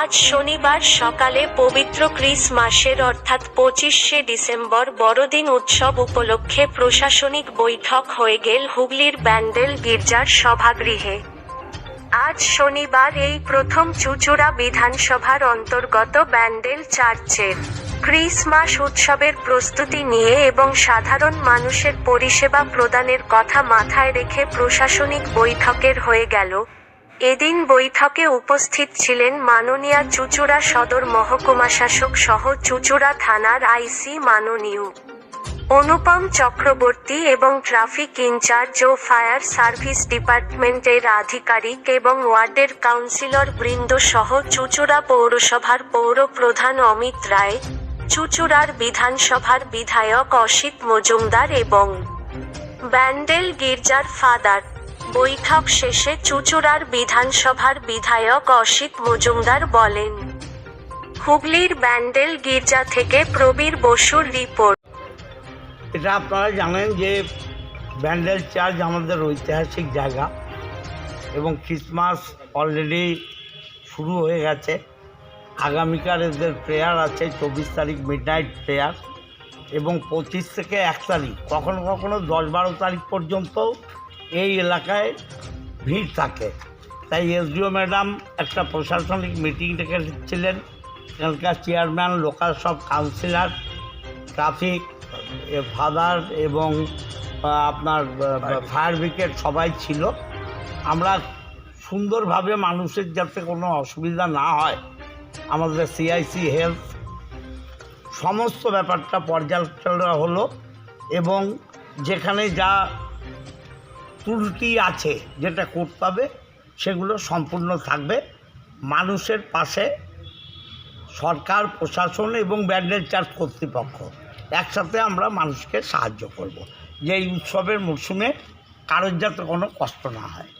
আজ শনিবার সকালে পবিত্র ক্রিসমাসের অর্থাৎ পঁচিশে ডিসেম্বর বড়দিন উৎসব উপলক্ষে প্রশাসনিক বৈঠক হয়ে গেল হুগলির ব্যান্ডেল গির্জার সভাগৃহে। আজ শনিবার এই প্রথম চুচুড়া বিধানসভার অন্তর্গত ব্যান্ডেল চার্চের ক্রিসমাস উৎসবের প্রস্তুতি নিয়ে এবং সাধারণ মানুষের পরিষেবা প্রদানের কথা মাথায় রেখে প্রশাসনিক বৈঠকের হয়ে গেল। এদিন বৈঠকে উপস্থিত ছিলেন মাননীয়া চুচুড়া সদর মহকুমা শাসক সহ চুচুড়া থানার আইসি মাননীয় অনুপম চক্রবর্তী এবং ট্রাফিক ইনচার্জ ও ফায়ার সার্ভিস ডিপার্টমেন্টের আধিকারিক এবং ওয়ার্ডের কাউন্সিলর বৃন্দ সহ চুচুড়া পৌরসভার পৌর প্রধান অমিত রায়, চুচুড়ার বিধানসভার বিধায়ক অসিত মজুমদার এবং ব্যান্ডেল গির্জার ফাদার বৈঠক শেষে চুচুড়ার বিধানসভার বিধায়ক অসিত মজুমদার বলেন, হুগলির ব্যান্ডেল গির্জা থেকে প্রবীর বসুর রিপোর্ট। এটা আপনারা জানেন যে ব্যান্ডেল চার্চ আমাদের ঐতিহাসিক জায়গা এবং ক্রিসমাস অলরেডি শুরু হয়ে গেছে। আগামীকাল এদের প্রেয়ার আছে, চব্বিশ তারিখ মিড নাইট প্রেয়ার এবং পঁচিশ থেকে এক তারিখ, কখনো কখনো দশ বারো তারিখ পর্যন্ত এই এলাকায় ভিড় থাকে। তাই এসডিও ম্যাডাম একটা প্রশাসনিক মিটিং ডেকেছিলেন এখানকার চেয়ারম্যান, লোকাল সব কাউন্সিলর, ট্রাফিক ফাদার এবং আপনার ফায়ার ব্রিগেড সবাই ছিল। আমরা সুন্দরভাবে মানুষের যাতে কোনো অসুবিধা না হয়, আমাদের সিআইসি হেলথ, সমস্ত ব্যাপারটা পর্যালোচনা হলো এবং যেখানে যা ত্রুটি আছে, যেটা করতে হবে সেগুলো সম্পূর্ণ থাকবে। মানুষের পাশে সরকার, প্রশাসন এবং ব্যান্ডেল চার্জ কর্তৃপক্ষ একসাথে আমরা মানুষকে সাহায্য করব। যে এই উৎসবের মরশুমে কারোর যাতে কোনো কষ্ট না হয়।